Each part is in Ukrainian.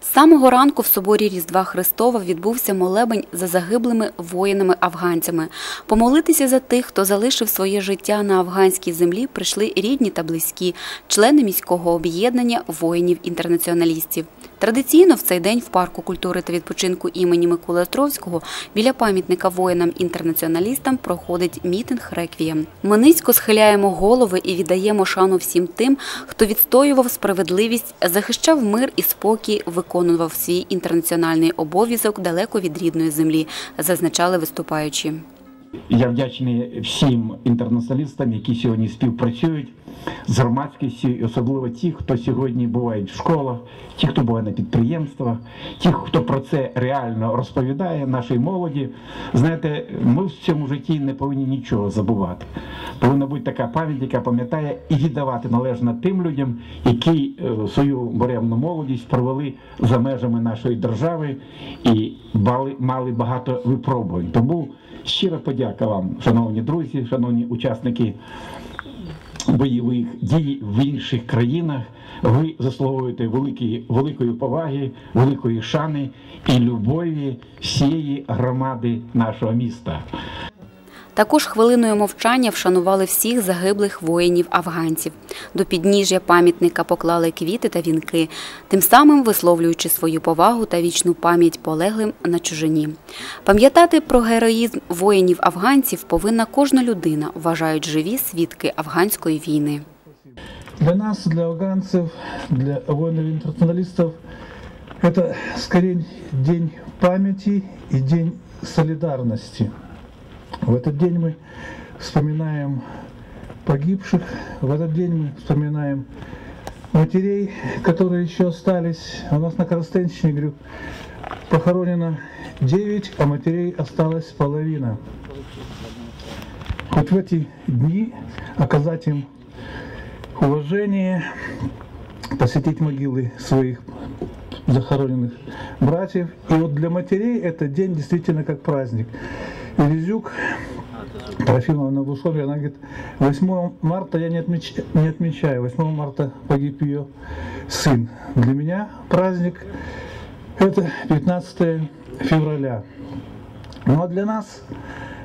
З самого ранку в соборі Різдва Христова відбувся молебень за загиблими воїнами-афганцями. Помолитися за тих, хто залишив своє життя на афганській землі, прийшли рідні та близькі, члени міського об'єднання воїнів-інтернаціоналістів. Традиційно в цей день в парку культури та відпочинку імені Миколи Островського біля пам'ятника воїнам-інтернаціоналістам проходить мітинг реквієм. Ми низько схиляємо голови і віддаємо шану всім тим, хто відстоював справедливість, захищав мир і спокій, виконував свій інтернаціональний обов'язок далеко від рідної землі, зазначали виступаючі. Я вдячний всім інтернаціоналістам, які сьогодні співпрацюють з громадськістю, і особливо ті, хто сьогодні буває в школах, ті, хто буває на підприємствах, ті, хто про це реально розповідає нашій молоді. Знаєте, ми в цьому житті не повинні нічого забувати. Повинна бути така пам'ять, яка пам'ятає і віддавати належно тим людям, які е, свою буремну молодість провели за межами нашої держави і мали багато випробувань. Тому щира подяка вам, шановні друзі, шановні учасники бойових дій в інших країнах. Ви заслуговуєте великої, великої поваги, великої шани і любові всієї громади нашого міста. Також хвилиною мовчання вшанували всіх загиблих воїнів-афганців. До підніжжя пам'ятника поклали квіти та вінки, тим самим висловлюючи свою повагу та вічну пам'ять полеглим на чужині. Пам'ятати про героїзм воїнів-афганців повинна кожна людина, вважають живі свідки афганської війни. Для нас, для афганцев, для воинов-интернационалистов, это скорее день памяти и день солидарности. В этот день мы вспоминаем погибших, в этот день мы вспоминаем матерей, которые еще остались. У нас на Коростенщине, говорю, похоронено 9, а матерей осталась половина. Хоть в эти дни оказать им уважение, посетить могилы своих захороненных братьев. И вот для матерей этот день действительно как праздник. Илизюк Трофимовна условии, она говорит, 8 марта я не, отмеч- не отмечаю, 8 марта погиб ее сын. Для меня праздник это 15 февраля. Ну а для нас,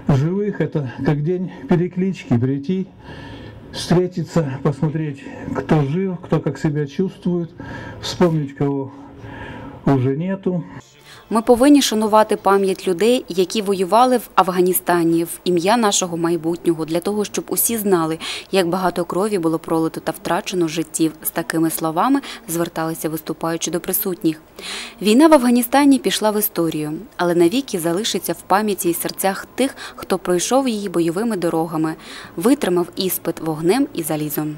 живых, это как день переклички, прийти, встретиться, посмотреть, кто жив, кто как себя чувствует, вспомнить, кого уже нету. Ми повинні шанувати пам'ять людей, які воювали в Афганістані в ім'я нашого майбутнього, для того, щоб усі знали, як багато крові було пролито та втрачено життів. З такими словами зверталися виступаючи до присутніх. Війна в Афганістані пішла в історію, але навіки залишиться в пам'яті і серцях тих, хто пройшов її бойовими дорогами, витримав іспит вогнем і залізом.